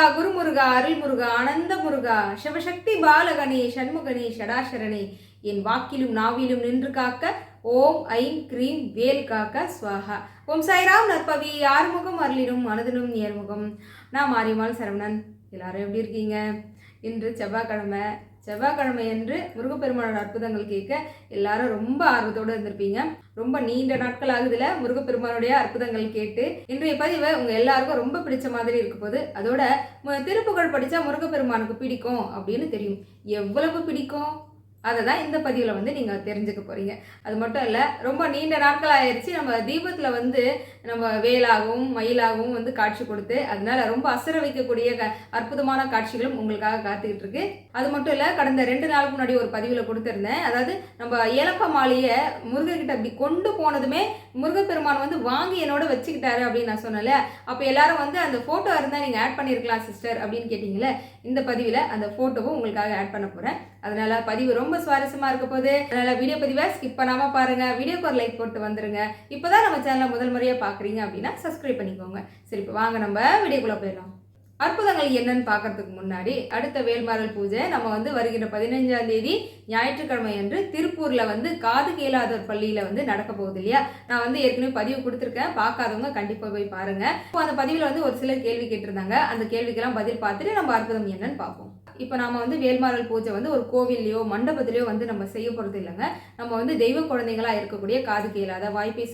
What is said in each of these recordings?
முருகா குருமுருகா அருள்முருகா ஆனந்த முருகா சிவசக்தி பாலகணே சண்முகனி ஷடாசரணி என் வாக்கிலும் நாவிலும் நின்று காக்க ஓம் I'm cream வேல் காக்க ஸ்வாகா ஓம் சாய்ராம் நற்பவி ஆறுமுகம் அருளினும் மனதினும் நேர்முகம். நான் மாரியம்மாள் சரவணன். எல்லாரும் எப்படி இருக்கீங்க? இன்று செவ்வாய்க்கிழமை. செவ்வாய்க்கிழமை என்று முருகப்பெருமானோட அற்புதங்கள் கேட்க எல்லாரும் ரொம்ப ஆர்வத்தோடு இருந்திருப்பீங்க. ரொம்ப நீண்ட நாட்கள் ஆகுதுல முருகப்பெருமானுடைய அற்புதங்கள் கேட்டு இன்றைய பதிவு உங்க எல்லாருக்கும் ரொம்ப பிடிச்ச மாதிரி இருக்க போது அதோட திருப்புகழ் படிச்சா முருகப்பெருமானுக்கு பிடிக்கும் அப்படின்னு தெரியும். எவ்வளவு பிடிக்கும்? அதை தான் இந்த பதிவில் வந்து நீங்கள் தெரிஞ்சுக்க போகிறீங்க அது மட்டும் இல்லை ரொம்ப நீண்ட நாட்கள் ஆயிடுச்சு நம்ம தீபத்தில் வந்து நம்ம வேலாகவும் மயிலாகவும் வந்து காட்சி கொடுத்து அதனால ரொம்ப அசர வைக்கக்கூடிய க- அற்புதமான காட்சிகளும் உங்களுக்காக காத்துக்கிட்டு இருக்கு. அது மட்டும் இல்லை கடந்த ரெண்டு நாளுக்கு முன்னாடி ஒரு பதிவில் கொடுத்துருந்தேன். அதாவது நம்ம ஏலப்ப மாலையை முருகர்கிட்ட அப்படி கொண்டு போனதுமே முருகப்பெருமான் வந்து வாங்கி என்னோட வச்சுக்கிட்டாரு அப்படின்னு நான் சொன்னல அப்போ எல்லாரும் வந்து அந்த ஃபோட்டோ இருந்தால் நீங்கள் ஆட் பண்ணியிருக்கலாம் சிஸ்டர் அப்படின்னு கேட்டிங்களே இந்த பதிவில் அந்த ஃபோட்டோவும் உங்களுக்காக ஆட் பண்ண போகிறேன் அதனால் பதிவு ரொம்ப சுவாரஸ்யமாக இருக்க போகுது. அதனால் வீடியோ பதிவை ஸ்கிப் பண்ணாமல் பாருங்கள் வீடியோக்கு ஒரு லைக் போட்டு வந்துருங்க. இப்போ தான் நம்ம சேனலை முதல் முறையாக பார்க்குறீங்க அப்படின்னா சப்ஸ்கிரைப் பண்ணிக்கோங்க. சரி இப்போ வாங்க நம்ம வீடியோக்குள்ளே போயிடலாம். அற்புதங்கள் என்னன்னு பார்க்கறதுக்கு முன்னாடி அடுத்த வேல்மாரல் பூஜை நம்ம வந்து வருகிற பதினஞ்சாம் தேதி ஞாயிற்றுக்கிழமை அன்று திருப்பூரில் வந்து காது கேளாதோர் பள்ளியில் வந்து நடக்க போகுது இல்லையா? நான் வந்து ஏற்கனவே பதிவு கொடுத்துருக்கேன். பார்க்காதவங்க கண்டிப்பாக போய் பாருங்கள் இப்போ அந்த பதிவில் வந்து ஒரு சிலர் கேள்வி கேட்டிருந்தாங்க. அந்த கேள்விக்கெல்லாம் பதில் பார்த்துட்டு நம்ம அற்புதம் என்னன்னு பார்ப்போம். இப்போ நாம் வந்து வேல்மாறல் பூஜை வந்து ஒரு கோவில்லையோ மண்டபத்திலையோ வந்து நம்ம செய்ய போகிறது இல்லைங்க. நம்ம வந்து தெய்வ குழந்தைங்களா இருக்கக்கூடிய காது கேளாத வாய் பேச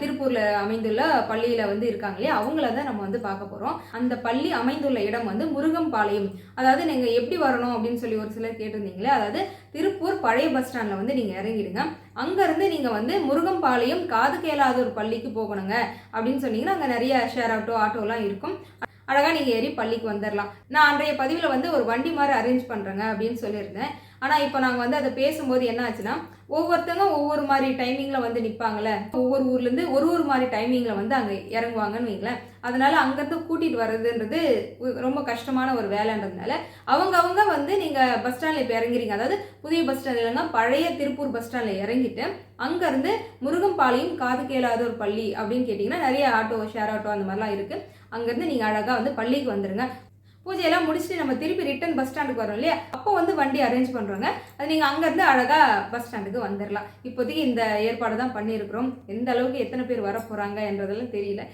திருப்பூரில் அமைந்துள்ள பள்ளியில் வந்து இருக்காங்க இல்லையா? அவங்கள தான் நம்ம வந்து பார்க்க போகிறோம் அந்த பள்ளி அமைந்துள்ள இடம் வந்து முருகம்பாளையம் அதாவது நீங்கள் எப்படி வரணும் அப்படின்னு சொல்லி ஒரு சிலர் கேட்டிருந்தீங்களே அதாவது திருப்பூர் பழைய பஸ் ஸ்டாண்டில் வந்து நீங்கள் இறங்கிடுங்க. அங்கேருந்து நீங்கள் வந்து முருகம்பாளையம் காது கேளாத ஒரு பள்ளிக்கு போகணுங்க அப்படின்னு சொன்னீங்கன்னா அங்கே நிறைய ஷேர் ஆட்டோ ஆட்டோலாம் இருக்கும். அழகாக நீங்கள் ஏறி பள்ளிக்கு வந்துடலாம் நான் அன்றைய பதிவில் வந்து ஒரு வண்டி மாதிரி அரேஞ்ச் பண்ணுறேங்க அப்படின்னு சொல்லியிருந்தேன். ஆனால் இப்போ நாங்கள் வந்து அதை பேசும்போது என்ன ஆச்சுன்னா ஒவ்வொருத்தங்க ஒவ்வொரு மாதிரி டைமிங்கில் வந்து நிற்பாங்களே ஒவ்வொரு ஊர்லேருந்து ஒரு ஒரு மாதிரி டைமிங்கில் வந்து அங்கே இறங்குவாங்கன்னு வைங்களேன். அதனால் அங்கேருந்து கூட்டிகிட்டு வர்றதுன்றது ரொம்ப கஷ்டமான ஒரு வேலைன்றதுனால அவங்க அவங்க வந்து நீங்கள் பஸ் ஸ்டாண்டில் இப்போ இறங்குறீங்க. அதாவது புதிய பஸ் ஸ்டாண்ட் இல்லைன்னா பழைய திருப்பூர் பஸ் ஸ்டாண்டில் இறங்கிட்டு அங்கேருந்து முருகம்பாளையம் காது கேளாத ஒரு பள்ளி அப்படின்னு கேட்டிங்கன்னா நிறைய ஆட்டோ ஷேர் ஆட்டோ அந்த மாதிரிலாம் இருக்குது அங்கேருந்து நீங்கள் அழகாக வந்து பள்ளிக்கு வந்துடுங்க பூஜையெல்லாம் முடிச்சுட்டு நம்ம திருப்பி ரிட்டர்ன் பஸ் ஸ்டாண்டுக்கு வரோம் இல்லையா? அப்போ வந்து வண்டி அரேஞ்ச் பண்ணுறோங்க அது நீங்கள் அங்கேருந்து அழகாக பஸ் ஸ்டாண்டுக்கு வந்துடலாம் இப்போதைக்கு இந்த ஏற்பாடு தான் பண்ணியிருக்கிறோம் எந்த அளவுக்கு எத்தனை பேர் வர போகிறாங்க என்றதெல்லாம் தெரியல.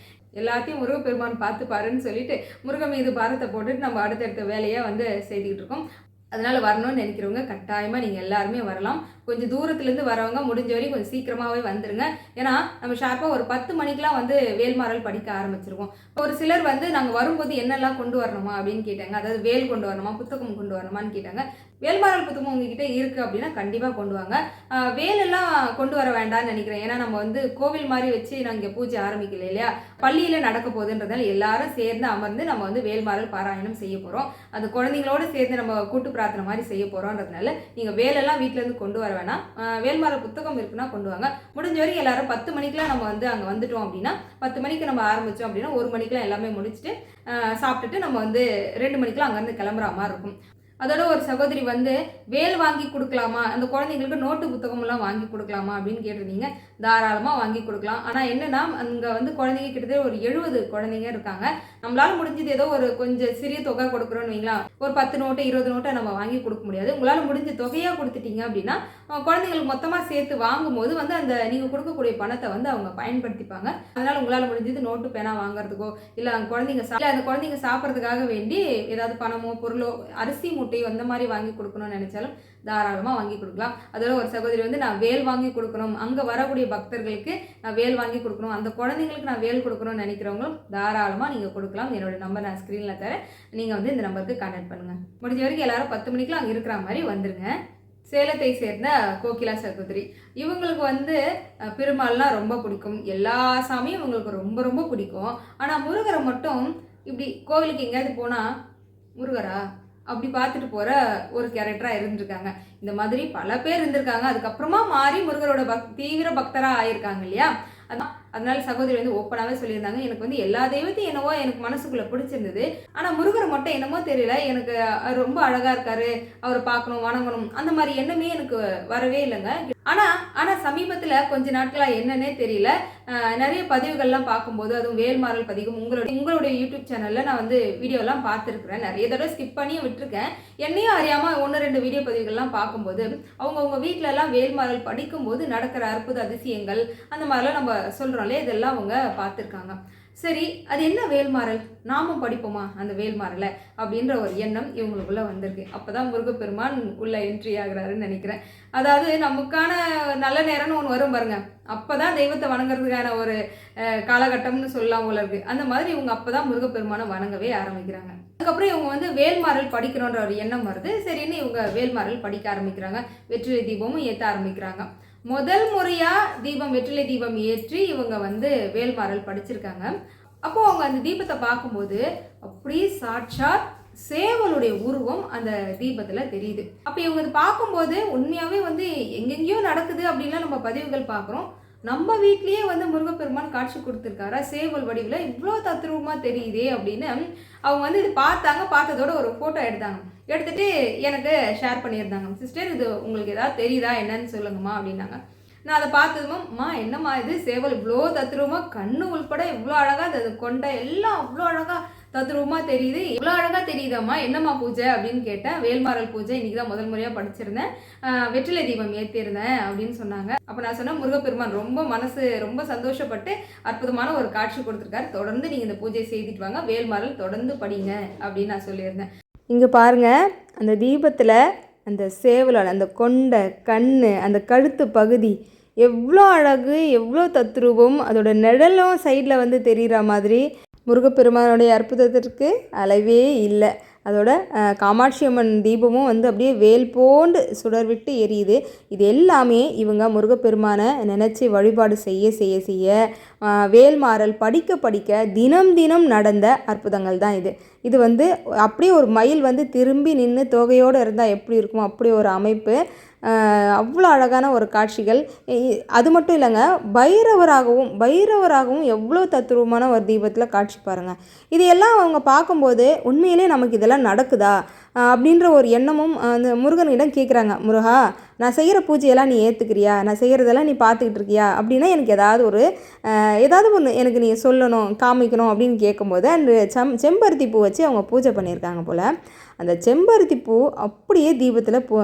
எல்லாத்தையும் முருகப்பெருமான் பார்த்து பாருன்னு சொல்லிட்டு முருகன் மீது பாரத்தை போட்டுட்டு நம்ம அடுத்தடுத்த வேலையை வந்து செய்துக்கிட்டு இருக்கோம். அதனால் வரணும்னு நினைக்கிறவங்க கட்டாயமாக நீங்கள் எல்லாருமே வரலாம். கொஞ்சம் தூரத்துலேருந்து வரவங்க முடிஞ்ச வரையும் கொஞ்சம் சீக்கிரமாகவே வந்துடுங்க ஏன்னா நம்ம ஷார்ப்பாக ஒரு பத்து மணிக்கெலாம் வந்து வேல்மாறல் படிக்க ஆரம்பிச்சிருவோம். ஒரு சிலர் வந்து நாங்கள் வரும்போது என்னெல்லாம் கொண்டு வரணுமா அப்படின்னு கேட்டாங்க. அதாவது வேல் கொண்டு வரணுமா புத்தகம் கொண்டு வரணுமான்னு கேட்டாங்க. வேல்பாரல் புத்தகம் உங்ககிட்ட இருக்குது அப்படின்னா கண்டிப்பாக கொண்டு வாங்க. வேலெல்லாம் கொண்டு வர வேண்டாம்னு நினைக்கிறேன். ஏன்னா நம்ம வந்து கோவில் மாதிரி வச்சு நாங்கள் இங்கே பூஜை ஆரம்பிக்கல இல்லையா? பள்ளியில் நடக்க போகுதுன்றதால எல்லாரும் சேர்ந்து அமர்ந்து நம்ம வந்து வேல்மாரல் பாராயணம் செய்ய போகிறோம் அது குழந்தைங்களோட சேர்ந்து நம்ம கூட்டு பிரார்த்தனை மாதிரி செய்ய போகிறோன்றதுனால நீங்கள் வேலெல்லாம் வீட்டிலேருந்து கொண்டு வர வேணாம். வேல்மாரல் புத்தகம் இருக்குன்னா கொண்டு வாங்க. முடிஞ்ச வரைக்கும் எல்லாரும் பத்து மணிக்கெலாம் நம்ம வந்து அங்கே வந்துட்டோம் அப்படின்னா பத்து மணிக்கு நம்ம ஆரம்பித்தோம் அப்படின்னா ஒரு மணிக்கெலாம் எல்லாமே முடிச்சுட்டு சாப்பிட்டுட்டு நம்ம வந்து ரெண்டு மணிக்கெலாம் அங்கேருந்து கிளம்புற மாதிரி இருக்கும். அதோட ஒரு சகோதரி வந்து வேல் வாங்கி கொடுக்கலாமா? அந்த குழந்தைங்களுக்கு நோட்டு புத்தகமெல்லாம் வாங்கி கொடுக்கலாமா அப்படின்னு கேட்டிருந்தீங்க. தாராளமாக வாங்கி கொடுக்கலாம். ஆனால் என்னென்னா அங்கே வந்து குழந்தைங்க கிட்டத்தட்ட ஒரு எழுபது குழந்தைங்க இருக்காங்க. நம்மளால முடிஞ்சது ஏதோ ஒரு கொஞ்சம் சிறிய தொகை கொடுக்குறோன்னு வைங்களா. ஒரு பத்து நோட்டு இருபது நோட்டை நம்ம வாங்கி கொடுக்க முடியாது. உங்களால் முடிஞ்ச தொகையாக கொடுத்துட்டீங்க அப்படின்னா குழந்தைங்களுக்கு மொத்தமாக சேர்த்து வாங்கும்போது வந்து அந்த நீங்கள் கொடுக்கக்கூடிய பணத்தை வந்து அவங்க பயன்படுத்திப்பாங்க. அதனால் உங்களால் முடிஞ்சது நோட்டு பேனா வாங்குறதுக்கோ இல்லை அந்த குழந்தைங்க சா- அந்த குழந்தைங்க சாப்பிட்றதுக்காக வேண்டி ஏதாவது பணமோ பொருளோ அரிசி மூட்டையோ அந்த மாதிரி வாங்கி கொடுக்கணும்னு நினைச்சாலும் தாராளமாக வாங்கி கொடுக்கலாம். அதோட ஒரு சகோதரி வந்து நான் வேல் வாங்கி கொடுக்கணும். அங்கே வரக்கூடிய பக்தர்களுக்கு நான் வேல் வாங்கி கொடுக்கணும். அந்த குழந்தைங்களுக்கு நான் வேல் கொடுக்கணும்னு நினைக்கிறவங்களும் தாராளமாக நீங்கள் கொடுக்கலாம். என்னோட நம்பர் நான் ஸ்க்ரீனில் தரேன். நீங்கள் வந்து இந்த நம்பருக்கு கான்டாக்ட் பண்ணுங்கள் முடிஞ்ச வரைக்கும் எல்லாரும் பத்து மணிக்கெலாம் அங்கே இருக்கிற மாதிரி வந்துருங்க. சேலத்தை சேர்ந்த கோகிலா சகோதரி. இவங்களுக்கு வந்து பெருமாள்னால் பெருமாள்லாம் ரொம்ப பிடிக்கும். எல்லா சாமியும் இவங்களுக்கு ரொம்ப ரொம்ப பிடிக்கும். ஆனால் முருகரை மட்டும் இப்படி கோவிலுக்கு எங்கேயாவது போனால் முருகரா அப்படி பார்த்துட்டு போகிற ஒரு கேரக்டராக இருந்திருக்காங்க. இந்த மாதிரி பல பேர் இருந்திருக்காங்க. அதுக்கப்புறமா மாறி முருகரோட பக் தீவிர பக்தராக ஆயிருக்காங்க இல்லையா? அதான் அதனால சகோதரி வந்து ஓப்பனாகவே சொல்லியிருந்தாங்க. எனக்கு வந்து எல்லா தெய்வத்தையும் என்னவோ எனக்கு மனசுக்குள்ளே பிடிச்சிருந்தது. ஆனால் முருகரை மட்டும் என்னமோ தெரியல. எனக்கு ரொம்ப அழகாக இருக்காரு. அவரை பார்க்கணும் வணங்கணும். அந்த மாதிரி எண்ணமே எனக்கு வரவே இல்லைங்க. ஆனால் ஆனால் சமீபத்தில் கொஞ்ச நாட்களாக என்னன்னே தெரியல. நிறைய பதிவுகள்லாம் பார்க்கும்போது அதுவும் வேல்மாறல் பதிவும் உங்களுடைய உங்களுடைய யூடியூப் சேனலில் நான் வந்து வீடியோலாம் பார்த்துருக்குறேன். நிறைய தடவை ஸ்கிப் பண்ணியும் விட்டுருக்கேன். என்னையும் அறியாமல் ஒன்று ரெண்டு வீடியோ பதிவுகள்லாம் பார்க்கும்போது அவங்கவுங்க வீட்டிலலாம் வேல்மாறல் படிக்கும்போது நடக்கிற அற்புத அதிசயங்கள் அந்த மாதிரிலாம் நம்ம சொல்கிறோம் சொல்கிறோம்லே இதெல்லாம் அவங்க பார்த்துருக்காங்க. சரி அது என்ன வேல்மாறல்? நாமும் படிப்போமா அந்த வேல்மாறலை? அப்படின்ற ஒரு எண்ணம் இவங்களுக்குள்ள வந்திருக்கு. அப்போ தான் முருகப்பெருமான் உள்ள என்ட்ரி ஆகுறாருன்னு நினைக்கிறேன். அதாவது நமக்கான நல்ல நேரம்னு ஒன்று வரும் பாருங்க. அப்பதான் தெய்வத்தை வணங்குறதுக்கான ஒரு காலகட்டம்னு சொல்லலாம் போல இருக்கு. அந்த மாதிரி இவங்க அப்போ தான் முருகப்பெருமானை வணங்கவே ஆரம்பிக்கிறாங்க. அதுக்கப்புறம் இவங்க வந்து வேல்மாறல் படிக்கணுன்ற ஒரு எண்ணம் வருது. சரின்னு இவங்க வேல்மாறல் படிக்க ஆரம்பிக்கிறாங்க. வெற்றி தீபமும் ஏற்ற ஆரம்பிக்கிறாங்க. முதல் முறையாக தீபம் வெற்றிலை தீபம் ஏற்றி இவங்க வந்து வேல்மாறல் படிச்சிருக்காங்க. அப்போ அவங்க அந்த தீபத்தை பார்க்கும்போது அப்படியே சாட்சாத் சேவலுடைய உருவம் அந்த தீபத்தில் தெரியுது. அப்போ இவங்க அதை பார்க்கும்போது உண்மையாகவே வந்து எங்கெங்கேயோ நடக்குது அப்படின்லாம் நம்ம பதிவுகள் பார்க்குறோம். நம்ம வீட்லேயே வந்து முருகப்பெருமான் காட்சி கொடுத்துருக்காரா? சேவல் வடிவில் இவ்வளோ தத்ரூபமாக தெரியுதே அப்படின்னு அவங்க வந்து இது பார்த்தாங்க. பார்த்ததோட ஒரு ஃபோட்டோ எடுத்தாங்க. எடுத்துகிட்டு எனக்கு ஷேர் பண்ணியிருந்தாங்க. சிஸ்டர் இது உங்களுக்கு ஏதாவது தெரியுதா? என்னன்னு சொல்லுங்கம்மா அப்படின்னாங்க. நான் அதை பார்த்ததும் அம்மா என்னம்மா இது? சேவல் இவ்வளோ தத்ரூபமாக கண்ணு உள்பட இவ்வளோ அழகாக அது கொண்ட எல்லாம் அவ்வளோ அழகாக தத்ரூபமாக தெரியுது. இவ்வளோ அழகாக தெரியுதாம்மா? என்னம்மா பூஜை? அப்படின்னு கேட்டேன். வேல்மாரல் பூஜை இன்றைக்கி தான் முதல் முறையாக படிச்சிருந்தேன். வெற்றிலை தீபம் ஏற்றிருந்தேன் அப்படின்னு சொன்னாங்க. அப்போ நான் சொன்னேன் முருகப்பெருமான் ரொம்ப மனசு ரொம்ப சந்தோஷப்பட்டு அற்புதமான ஒரு காட்சி கொடுத்துருக்காரு. தொடர்ந்து நீங்கள் இந்த பூஜையை செய்துட்டு வாங்க. வேல்மாரல் தொடர்ந்து படிங்க அப்படின்னு நான் சொல்லியிருந்தேன். இங்கே பாருங்கள் அந்த தீபத்தில் அந்த சேவலோட அந்த கொண்டை கண் அந்த கழுத்து பகுதி எவ்வளோ அழகு எவ்வளோ தத்ரூபம் அதோட நிழலும் சைடில் வந்து தெரிகிற மாதிரி முருகப்பெருமானுடைய அற்புதத்திற்கு அளவே இல்லை. அதோட காமாட்சி அம்மன் தீபமும் வந்து அப்படியே வேல் போண்டு சுடர் விட்டு எரியுது. இது எல்லாமே இவங்க முருகப்பெருமானை நினச்சி வழிபாடு செய்ய செய்ய செய்ய வேல்மாறல் படிக்க படிக்க தினம் தினம் நடந்த அற்புதங்கள் தான் இது. இது வந்து அப்படியே ஒரு மயில் வந்து திரும்பி நின்று தொகையோடு இருந்தால் எப்படி இருக்குமோ அப்படி ஒரு அமைப்பு. அவ்வளோ அழகான ஒரு காட்சிகள். அது மட்டும் இல்லைங்க பைரவராகவும் பைரவராகவும் எவ்வளோ தத்ரூபமான ஒரு தீபத்தில் காட்சி பாருங்கள் இது எல்லாம் அவங்க பார்க்கும்போது உண்மையிலே நமக்கு இதெல்லாம் நடக்குதா? அப்படின்ற ஒரு எண்ணமும் அந்த முருகனிடம் கேட்குறாங்க முருகா நான் செய்கிற பூஜையெல்லாம் நீ ஏற்றுக்கிறியா நான் செய்கிறதெல்லாம் நீ பார்த்துக்கிட்டு இருக்கியா அப்படின்னா எனக்கு ஏதாவது ஒரு ஏதாவது ஒன்று எனக்கு நீ சொல்லணும் காமிக்கணும் அப்படின்னு கேட்கும்போது அந்த செம் செம்பருத்தி பூ வச்சு அவங்க பூஜை பண்ணியிருக்காங்க போல். அந்த செம்பருத்தி பூ அப்படியே தீபத்தில் பூ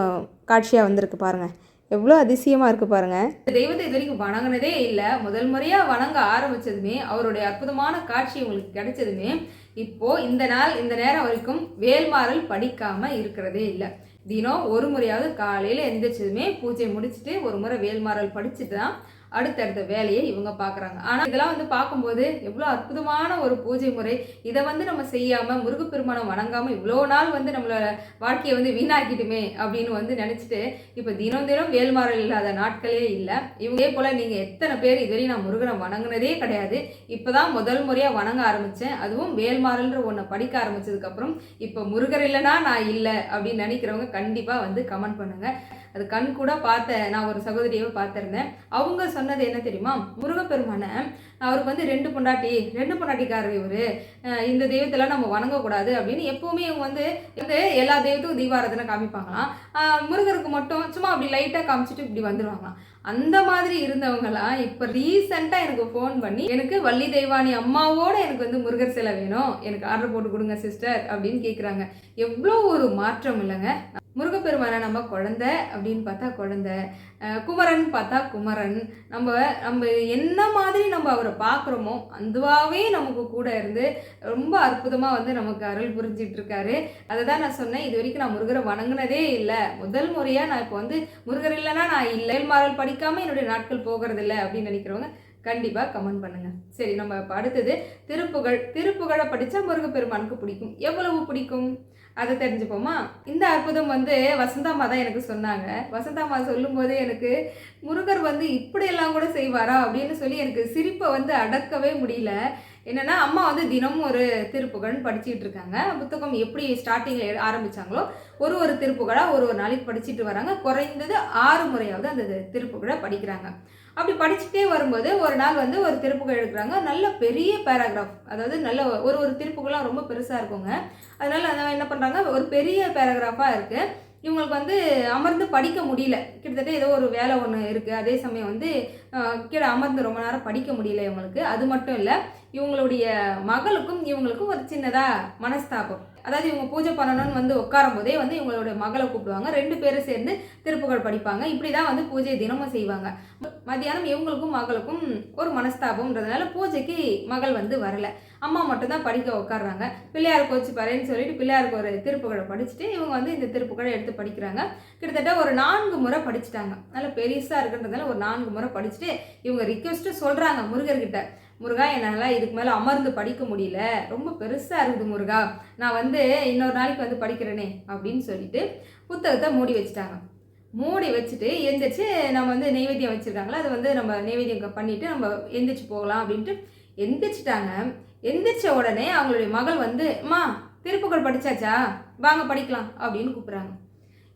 காட்சியாக வந்திருக்கு பாருங்கள் எவ்வளோ அதிசயமாக இருக்குது பாருங்கள் தெய்வத்தை இது வரைக்கும் வணங்கினதே இல்லை. முதல் முறையாக வணங்க ஆரம்பிச்சதுமே அவருடைய அற்புதமான காட்சி உங்களுக்கு கிடைச்சதுமே இப்போது இந்த நாள் இந்த நேரம் வரைக்கும் வேல்மாறல் படிக்காமல் இருக்கிறதே இல்லை. தினம் ஒரு முறையாவது காலையில் எந்திரிச்சதுமே பூஜை முடிச்சுட்டு ஒரு முறை வேல்மாறல் படிச்சுட்டு தான் அடுத்தடுத்த வேலையை இவங்க பார்க்குறாங்க. ஆனால் இதெல்லாம் வந்து பார்க்கும்போது எவ்வளோ அற்புதமான ஒரு பூஜை முறை. இதை வந்து நம்ம செய்யாமல் முருகப்பெருமானை வணங்காமல் இவ்வளோ நாள் வந்து நம்மளோட வாழ்க்கையை வந்து வீணாக்கிட்டுமே அப்படின்னு வந்து நினச்சிட்டு இப்போ தினம் தினம் வேல்மாறல் இல்லாத நாட்களே இல்லை. இவங்களே போல் நீங்கள் எத்தனை பேர் இதுவரையும் நான் முருகனை வணங்கினதே கிடையாது. இப்போ தான் முதல் முறையாக வணங்க ஆரம்பித்தேன் அதுவும் வேல்மாறல்ன்ற ஒன்றை படிக்க ஆரம்பிச்சதுக்கப்புறம் இப்போ முருகர் இல்லைனா நான் இல்லை அப்படின்னு நினைக்கிறவங்க கண்டிப்பாக வந்து கமெண்ட் பண்ணுங்கள் அது கண் கூட பார்த்தேன் நான் ஒரு சகோதரியை பார்த்துருந்தேன். அவங்க சொன்னது என்ன தெரியுமா? முருகப்பெருமானை அவருக்கு வந்து ரெண்டு பொண்டாட்டி ரெண்டு பொண்டாட்டிக்காரர் இவர். இந்த தெய்வத்தெல்லாம் நம்ம வணங்கக்கூடாது அப்படின்னு எப்போவுமே இவங்க வந்து வந்து எல்லா தெய்வத்துக்கும் தீபாராதனை காமிப்பாங்களாம். முருகருக்கு மட்டும் சும்மா அப்படி லைட்டாக காமிச்சிட்டு இப்படி வந்துடுவாங்களாம் அந்த மாதிரி இருந்தவங்கலாம் இப்போ ரீசெண்டாக எனக்கு ஃபோன் பண்ணி எனக்கு வள்ளி தெய்வானி அம்மாவோட எனக்கு வந்து முருகர் சிலை வேணும். எனக்கு ஆர்டர் போட்டு கொடுங்க சிஸ்டர் அப்படின்னு கேட்குறாங்க எவ்வளோ ஒரு மாற்றம் இல்லைங்க. முருகப்பெருமானை நம்ம குழந்தை அப்படின்னு பார்த்தா குழந்த குமரன் பார்த்தா குமரன். நம்ம நம்ம என்ன மாதிரி நம்ம அவரை பார்க்குறோமோ அதுவாகவே நமக்கு கூட இருந்து ரொம்ப அற்புதமாக வந்து நமக்கு அருள் புரிஞ்சிட்டு இருக்காரு அதை தான் நான் சொன்னேன். இது வரைக்கும் நான் முருகரை வணங்கினதே இல்லை. முதல் முறையாக நான் இப்போ வந்து முருகர் இல்லைன்னா நான் இல்லை. மாறல் படிக்காமல் என்னுடைய நாட்கள் போகிறது இல்லை அப்படின்னு நினைக்கிறவங்க கண்டிப்பாக கமெண்ட் பண்ணுங்கள் சரி நம்ம இப்போ அடுத்தது திருப்புகழ். திருப்புகழை படித்தா முருகப்பெருமானுக்கு பிடிக்கும். எவ்வளவு பிடிக்கும்? அதை தெரிஞ்சுப்போமா? இந்த அற்புதம் வந்து வசந்தாமா தான் எனக்கு சொன்னாங்க. வசந்தாம்மா சொல்லும்போதே எனக்கு முருகர் வந்து இப்படியெல்லாம் கூட செய்வாரா அப்படின்னு சொல்லி எனக்கு சிரிப்பை வந்து அடக்கவே முடியல. என்னன்னா அம்மா வந்து தினமும் ஒரு திருப்புகழ்னு படிச்சுட்டு இருக்காங்க. புத்தகம் எப்படி ஸ்டார்டிங்கில் ஆரம்பித்தாங்களோ ஒரு ஒரு திருப்புகழாக ஒரு ஒரு நாளைக்கு படிச்சுட்டு வராங்க. குறைந்தது ஆறு முறையாவது அந்த திருப்புகழை படிக்கிறாங்க. அப்படி படிச்சுட்டே வரும்போது ஒரு நாள் வந்து ஒரு திருப்புகள் எடுக்கிறாங்க. நல்ல பெரிய பேராகிராஃப் அதாவது நல்ல ஒரு ஒரு திருப்புகளாக ரொம்ப பெருசாக இருக்குங்க. அதனால் அதை என்ன பண்ணுறாங்க ஒரு பெரிய பேராகிராஃபாக இருக்குது இவங்களுக்கு வந்து அமர்ந்து படிக்க முடியல. கிட்டத்தட்ட ஏதோ ஒரு வேலை ஒன்று இருக்குது அதே சமயம் வந்து கீழே அமர்ந்து ரொம்ப நேரம் படிக்க முடியல இவங்களுக்கு. அது மட்டும் இல்லை இவங்களுடைய மகளுக்கும் இவங்களுக்கும் ஒரு சின்னதாக மனஸ்தாபம். அதாவது இவங்க பூஜை பண்ணணும்னு வந்து உட்காரும் போதே வந்து இவங்களோட மகளை கூப்பிடுவாங்க. ரெண்டு பேரும் சேர்ந்து திருப்புகழ் படிப்பாங்க. இப்படி தான் வந்து பூஜை தினமும் செய்வாங்க. மதியானம் மத்தியானம் இவங்களுக்கும் மகளுக்கும் ஒரு மனஸ்தாபம்ன்றதுனால பூஜைக்கு மகள் வந்து வரல. அம்மா மட்டும்தான் படிக்க உட்காடுறாங்க பிள்ளையார் கோச்சு பாருன்னு சொல்லிட்டு பிள்ளையாருக்கு ஒரு திருப்புகழை படிச்சுட்டு இவங்க வந்து இந்த திருப்புகழை எடுத்து படிக்கிறாங்க. கிட்டத்தட்ட ஒரு நான்கு முறை படிச்சுட்டாங்க. நல்ல பெருசாக இருக்குன்றதுனால ஒரு நான்கு முறை படிச்சுட்டு இவங்க ரிக்வெஸ்ட்டு சொல்கிறாங்க முருகர்கிட்ட. முருகா என்னால் இதுக்கு மேலே அமர்ந்து படிக்க முடியல. ரொம்ப பெருசாக இருக்குது முருகா. நான் வந்து இன்னொரு நாளைக்கு வந்து படிக்கிறேனே அப்படின்னு சொல்லிட்டு புத்தகத்தை மூடி வச்சுட்டாங்க. மூடி வச்சுட்டு எந்திரிச்சு நம்ம வந்து நெய்வேத்தியம் வச்சுருக்காங்களா? அதை வந்து நம்ம நெய்வேத்தியம் பண்ணிவிட்டு நம்ம எந்திரிச்சு போகலாம் அப்படின்ட்டு எந்திரிச்சிட்டாங்க. எந்திரிச்ச உடனே அவங்களுடைய மகள் வந்து அம்மா திருப்புகள் படிச்சாச்சா? வாங்க படிக்கலாம் அப்படின்னு கூப்பிட்றாங்க.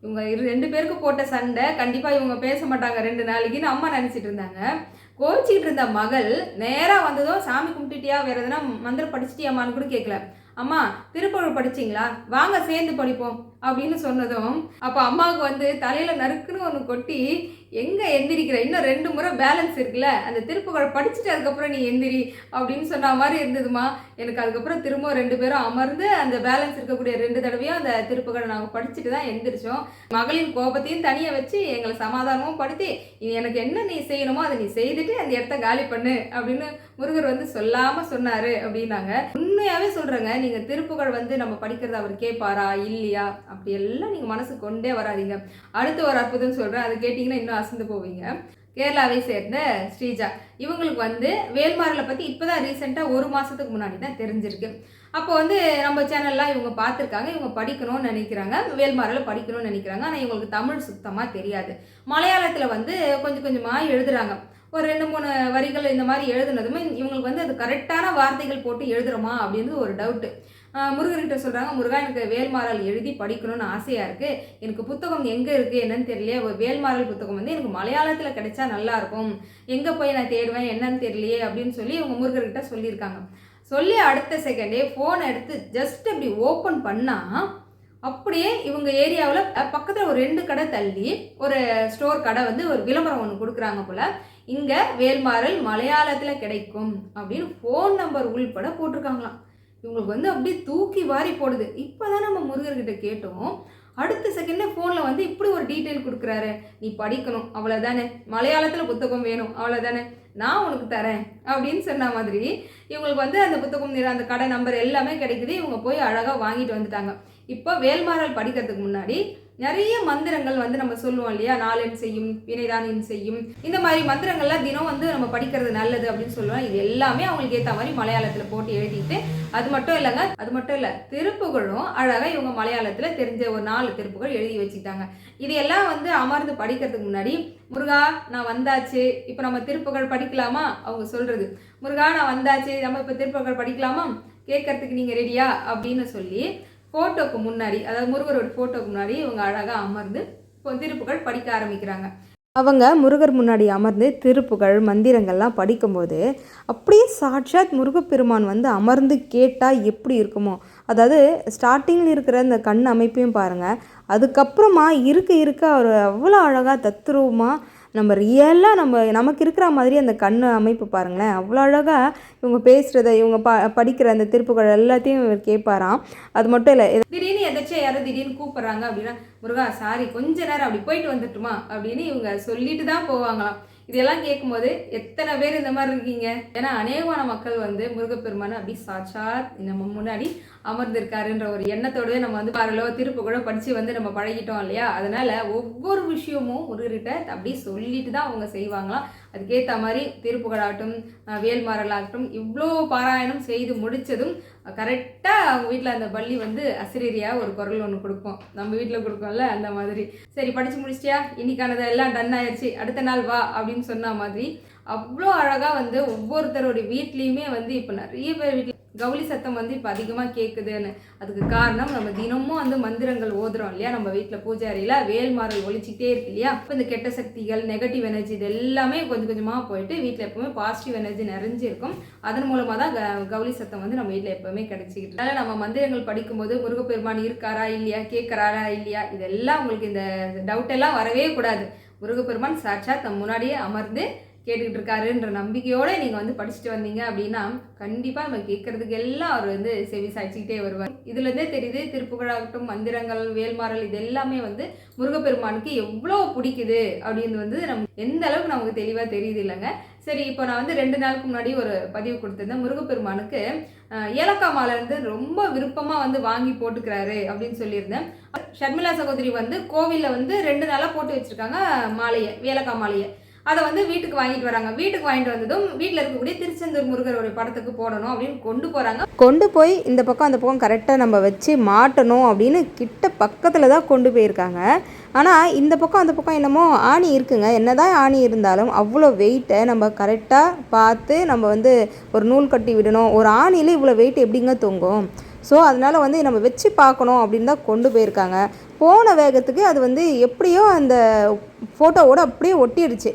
இவங்க இரு ரெண்டு பேருக்கு போட்ட சண்டை. கண்டிப்பாக இவங்க பேச மாட்டாங்க ரெண்டு நாளைக்குன்னு அம்மா நினச்சிட்டு இருந்தாங்க. கோவிச்சிக்கிட்டு இருந்த மகள் நேராக வந்ததும் சாமி கும்பிட்டுட்டியா? வேறு எதனா மந்திரம் படிச்சிட்டியாமான்னு கூட கேட்கல அம்மா திருப்பூர் படிச்சிங்களா? வாங்க சேர்ந்து படிப்போம். அப்படின்னு சொன்னதும் அப்போ அம்மாவுக்கு வந்து தலையில் நறுக்குன்னு ஒன்று கொட்டி எங்கே எந்திரிக்கிற? இன்னும் ரெண்டு முறை பேலன்ஸ் இருக்குல்ல? அந்த திருப்புகள் படிச்சுட்டு அதுக்கப்புறம் நீ எந்திரி அப்படின்னு சொன்ன மாதிரி இருந்ததுமா எனக்கு அதுக்கப்புறம் திரும்ப ரெண்டு பேரும் அமர்ந்து அந்த பேலன்ஸ் இருக்கக்கூடிய ரெண்டு தடவையும் அந்த திருப்புகழை நாங்கள் படிச்சுட்டு தான் எந்திரிச்சோம். மகளின் கோபத்தையும் தனியாக வச்சு எங்களை சமாதானமும் படுத்தி எனக்கு என்ன நீ செய்யணுமோ அதை நீ செய்துட்டு அந்த இடத்த காலி பண்ணு அப்படின்னு முருகர் வந்து சொல்லாமல் சொன்னார் அப்படின்னாங்க. உண்மையாகவே சொல்கிறேங்க நீங்கள் திருப்புகழ் வந்து நம்ம படிக்கிறத அவர் கேட்பாரா இல்லையா? அப்படி எல்லாம் நீங்கள் மனசு கொண்டே வராதீங்க. அடுத்து ஒரு அற்புதம் சொல்கிறேன் அதை கேட்டிங்கன்னா இன்னும் அசந்து போவீங்க. கேரளாவை சேர்ந்த ஸ்ரீஜா. இவங்களுக்கு வந்து வேல்மாரலை பற்றி இப்போ தான் ரீசெண்டாக ஒரு மாதத்துக்கு முன்னாடி தான் தெரிஞ்சிருக்கு. அப்போ வந்து நம்ம சேனல்லாம் இவங்க பார்த்துருக்காங்க. இவங்க படிக்கணும்னு நினைக்கிறாங்க. வேல்மாரலை படிக்கணும்னு நினைக்கிறாங்க. ஆனால் இவங்களுக்கு தமிழ் சுத்தமாக தெரியாது. மலையாளத்தில் வந்து கொஞ்சம் கொஞ்சமாக எழுதுகிறாங்க ஒரு ரெண்டு மூணு வரிகள் இந்த மாதிரி எழுதுனதுமே இவங்களுக்கு வந்து அது கரெக்டான வார்த்தைகள் போட்டு எழுதுகிறோமா அப்படின்றது ஒரு டவுட்டு முருகர்கிட்ட சொல்கிறாங்க முருகா எனக்கு வேல்மாறல் எழுதி படிக்கணும்னு ஆசையாக இருக்குது எனக்கு புத்தகம் எங்கே இருக்குது என்னன்னு தெரியலையே. வேல்மாறல் புத்தகம் வந்து எனக்கு மலையாளத்தில் கிடைச்சா நல்லாயிருக்கும் எங்கே போய் நான் தேடுவேன்? என்னன்னு தெரியலையே அப்படின்னு சொல்லி இவங்க முருகர்கிட்ட சொல்லியிருக்காங்க. சொல்லி அடுத்த செகண்டே ஃபோன் எடுத்து ஜஸ்ட் அப்படி ஓப்பன் பண்ணால் அப்படியே இவங்க ஏரியாவில் பக்கத்தில் ஒரு ரெண்டு கடை தள்ளி ஒரு ஸ்டோர் கடை வந்து ஒரு விளம்பரம் ஒன்று கொடுக்குறாங்க போல். இங்கே வேல்மாறல் மலையாளத்தில் கிடைக்கும் அப்படின்னு ஃபோன் நம்பர் உள்பட போட்டிருக்காங்களாம். இவங்களுக்கு வந்து அப்படியே தூக்கி வாரி போடுது. இப்போ தான் நம்ம முருகர்கிட்ட கேட்டோம். அடுத்த செகண்டே ஃபோனில் வந்து இப்படி ஒரு டீட்டெயில் கொடுக்குறாரு. நீ படிக்கணும். அவ்வளோதானே மலையாளத்தில் புத்தகம் வேணும். அவ்வளோதானே நான் உனக்கு தரேன். அப்படின்னு சொன்ன மாதிரி இவங்களுக்கு வந்து அந்த புத்தகம் அந்த கடை நம்பர் எல்லாமே கிடைக்குது. இவங்க போய் அழகாக வாங்கிட்டு வந்துட்டாங்க. இப்போ வேல்மாறல் படிக்கிறதுக்கு முன்னாடி நிறைய மந்திரங்கள் வந்து நம்ம சொல்லுவோம் இல்லையா? நாளென் செய்யும் வினைதான் செய்யும். இந்த மாதிரி மந்திரங்கள்லாம் தினம் வந்து நம்ம படிக்கிறது நல்லது அப்படின்னு சொல்லுவோம். இது எல்லாமே அவங்களுக்கு ஏற்ற மாதிரி மலையாளத்தில் போட்டு எழுதிட்டு அது மட்டும் இல்லைங்க அது மட்டும் இல்லை திருப்புகழும் அழகாக இவங்க மலையாளத்தில் தெரிஞ்ச ஒரு நாலு திருப்புகள் எழுதி வச்சுட்டாங்க இது எல்லாம் வந்து அமர்ந்து படிக்கிறதுக்கு முன்னாடி முருகா நான் வந்தாச்சு. இப்போ நம்ம திருப்புகள் படிக்கலாமா? அவங்க சொல்கிறது முருகா நான் வந்தாச்சு. நம்ம இப்போ திருப்புகள் படிக்கலாமா? கேட்கறதுக்கு நீங்கள் ரெடியா அப்படின்னு சொல்லி ஃபோட்டோக்கு முன்னாடி அதாவது முருகரோட ஃபோட்டோக்கு முன்னாடி இவங்க அழகாக அமர்ந்து திருப்புகள் படிக்க ஆரம்பிக்கிறாங்க. அவங்க முருகர் முன்னாடி அமர்ந்து திருப்புகழ் மந்திரங்கள்லாம் படிக்கும்போது அப்படியே சாட்சாத் முருகப்பெருமான் வந்து அமர்ந்து கேட்டால் எப்படி இருக்குமோ அதாவது ஸ்டார்டிங்கில் இருக்கிற அந்த கண் அமைப்பையும் பாருங்கள் அதுக்கப்புறமா இருக்க இருக்க அவர் அவ்வளோ அழகாக தத்ரூபமாக நம்ம ரியலாக நம்ம நமக்கு இருக்கிற மாதிரி அந்த கண் அமைப்பு பாருங்களேன். அவ்வளோ அழகாக இவங்க பேசுகிறத இவங்க ப படிக்கிற அந்த திருப்புகள் எல்லாத்தையும் இவர் கேட்பாராம். அது மட்டும் இல்லை திடீர்னு எதாச்சும் யாரும் திடீர்னு கூப்பிட்றாங்க அப்படின்னா முருகா சாரி கொஞ்ச நேரம் அப்படி போயிட்டு வந்துட்டுமா? அப்படின்னு இவங்க சொல்லிட்டு தான் போவாங்களாம். இதெல்லாம் கேட்கும்போது எத்தனை பேர் இந்த மாதிரி இருக்கீங்க? ஏன்னா அநேகமான மக்கள் வந்து முருகப்பெருமான் அப்படி சாட்சாத் நம்ம முன்னாடி அமர்ந்திருக்காருன்ற ஒரு எண்ணத்தோடவே நம்ம வந்து பாருலவோ திருப்பு கூட படித்து வந்து நம்ம பழகிட்டோம் இல்லையா? அதனால ஒவ்வொரு விஷயமும் முருகர்கிட்ட அப்படி சொல்லிட்டு தான் அவங்க செய்வாங்களாம். அதுக்கேற்ற மாதிரி திருப்புகழாகட்டும் அஹ், வேல்மாறலாகட்டும் இவ்வளோ பாராயணம் செய்து முடித்ததும் கரெக்டாக அவங்க வீட்டில் அந்த பள்ளி வந்து அசிரீரியாக ஒரு குரல் ஒன்று கொடுப்போம். நம்ம வீட்டில் கொடுப்போம்ல அந்த மாதிரி. சரி படித்து முடிச்சிட்டியா? இன்னைக்கானது எல்லாம் டன் ஆயிடுச்சு அடுத்த நாள் வா அப்படின்னு சொன்ன மாதிரி அவ்வளோ அழகாக வந்து ஒவ்வொருத்தரோட வீட்லேயுமே வந்து இப்போ நிறைய பேர் வீட்டில் கவுளி சத்தம் வந்து இப்போ அதிகமாக கேட்குதுன்னு அதுக்கு காரணம் நம்ம தினமும் வந்து மந்திரங்கள் ஓதுறோம் இல்லையா? நம்ம வீட்டில் பூஜை அறையில் வேல்மாறல் ஒழிச்சிக்கிட்டே இருக்கு இல்லையா? இப்போ இந்த கெட்ட சக்திகள் நெகட்டிவ் எனர்ஜி இது எல்லாமே கொஞ்சம் கொஞ்சமாக போயிட்டு வீட்டில் எப்பவுமே பாசிட்டிவ் எனர்ஜி நிறைஞ்சிருக்கும். அதன் மூலமாக தான் க- கவுளி சத்தம் வந்து நம்ம வீட்டில் எப்பவுமே கிடைச்சிக்கிட்டு அதனால் நம்ம மந்திரங்கள் படிக்கும்போது முருகப்பெருமான் இருக்காரா இல்லையா? கேட்குறாரா இல்லையா? இதெல்லாம் உங்களுக்கு இந்த டவுட் எல்லாம் வரவே கூடாது. முருகப்பெருமான் சாட்சாத் நம்ம முன்னாடியே அமர்ந்து கேட்டுக்கிட்டு இருக்காருன்ற நம்பிக்கையோட நீங்கள் வந்து படிச்சுட்டு வந்தீங்க அப்படின்னா கண்டிப்பாக நம்ம கேட்கறதுக்கு எல்லாம் அவர் வந்து செவி சாய்ச்சிக்கிட்டே வருவார். இதுலேருந்தே தெரியுது திருப்புகழாகட்டும் மந்திரங்கள் வேல்மாறல் இது எல்லாமே வந்து முருகப்பெருமானுக்கு எவ்வளோ பிடிக்குது அப்படின்னு வந்து நம் எந்த அளவுக்கு நமக்கு தெளிவாக தெரியுது இல்லைங்க. சரி இப்போ நான் வந்து ரெண்டு நாளுக்கு முன்னாடி ஒரு பதிவு கொடுத்துருந்தேன். முருகப்பெருமானுக்கு ஏலக்காய் மாலை வந்து ரொம்ப விருப்பமாக வந்து வாங்கி போட்டுக்கிறாரு அப்படின்னு சொல்லியிருந்தேன். ஷர்மிளா சகோதரி வந்து கோவிலில் வந்து ரெண்டு நாளாக போட்டு வச்சுருக்காங்க மாலையை ஏலக்காய் மாலையை. அதை வந்து வீட்டுக்கு வாங்கிட்டு வராங்க. வீட்டுக்கு வாங்கிட்டு வந்ததும் வீட்டில் இருக்கக்கூடிய திருச்செந்தூர் முருகரோட படத்துக்கு போடணும் அப்படின்னு கொண்டு போகிறாங்க கொண்டு போய் இந்த பக்கம் அந்த பக்கம் கரெக்டாக நம்ம வச்சு மாட்டணும் அப்படின்னு கிட்ட பக்கத்தில் தான் கொண்டு போயிருக்காங்க. ஆனால் இந்த பக்கம் அந்த பக்கம் என்னமோ ஆணி இருக்குங்க. என்னதான் ஆணி இருந்தாலும் அவ்வளோ வெயிட்டை நம்ம கரெக்டாக பார்த்து நம்ம வந்து ஒரு நூல் கட்டி விடணும். ஒரு ஆணியில் இவ்வளோ வெயிட் எப்படிங்க தொங்கும்? ஸோ அதனால் வந்து நம்ம வச்சு பார்க்கணும் அப்படின்னு தான் கொண்டு போயிருக்காங்க. போன வேகத்துக்கு அது வந்து எப்படியோ அந்த ஃபோட்டோவோடு அப்படியே ஒட்டிடுச்சு.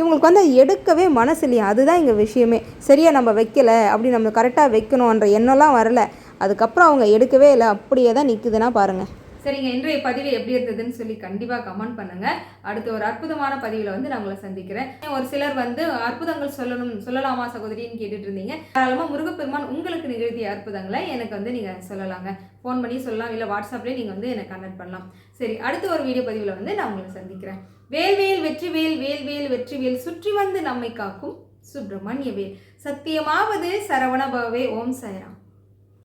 இவங்களுக்கு வந்து எடுக்கவே மனசு இல்லையா அதுதான் இங்கே விஷயமே. சரியாக நம்ம வைக்கல அப்படி நம்ம கரெக்டாக வைக்கணுன்ற எண்ணம்லாம் வரல. அதுக்கப்புறம் அவங்க எடுக்கவே இல்லை. அப்படியே தான் நிற்குதுன்னா பாருங்கள் சரிங்க இன்றைய பதிவு எப்படி இருந்ததுன்னு சொல்லி கண்டிப்பாக கமெண்ட் பண்ணுங்க. அடுத்து ஒரு அற்புதமான பதிவில் வந்து நான் உங்களை சந்திக்கிறேன். ஒரு சிலர் வந்து அற்புதங்கள் சொல்லணும் சொல்லலாமா சகோதரின்னு கேட்டுட்டு இருந்தீங்க. தாராளமாக முருகப்பெருமான் உங்களுக்கு நிகழ்த்திய அற்புதங்களை எனக்கு வந்து நீங்கள் சொல்லலாங்க. ஃபோன் பண்ணி சொல்லலாம் இல்லை வாட்ஸ்அப்லேயே நீங்கள் வந்து எனக்கு கனெக்ட் பண்ணலாம். சரி அடுத்த ஒரு வீடியோ பதிவில் வந்து நான் உங்களை சந்திக்கிறேன். வேல்வேல் வெற்றிவேல் வேல்வேல் வெற்றிவேல் சுற்றி வந்து நம்மை காக்கும் சுப்பிரமணிய வேல். சத்தியமாவது சரவணபவே ஓம் சாய்ராம்.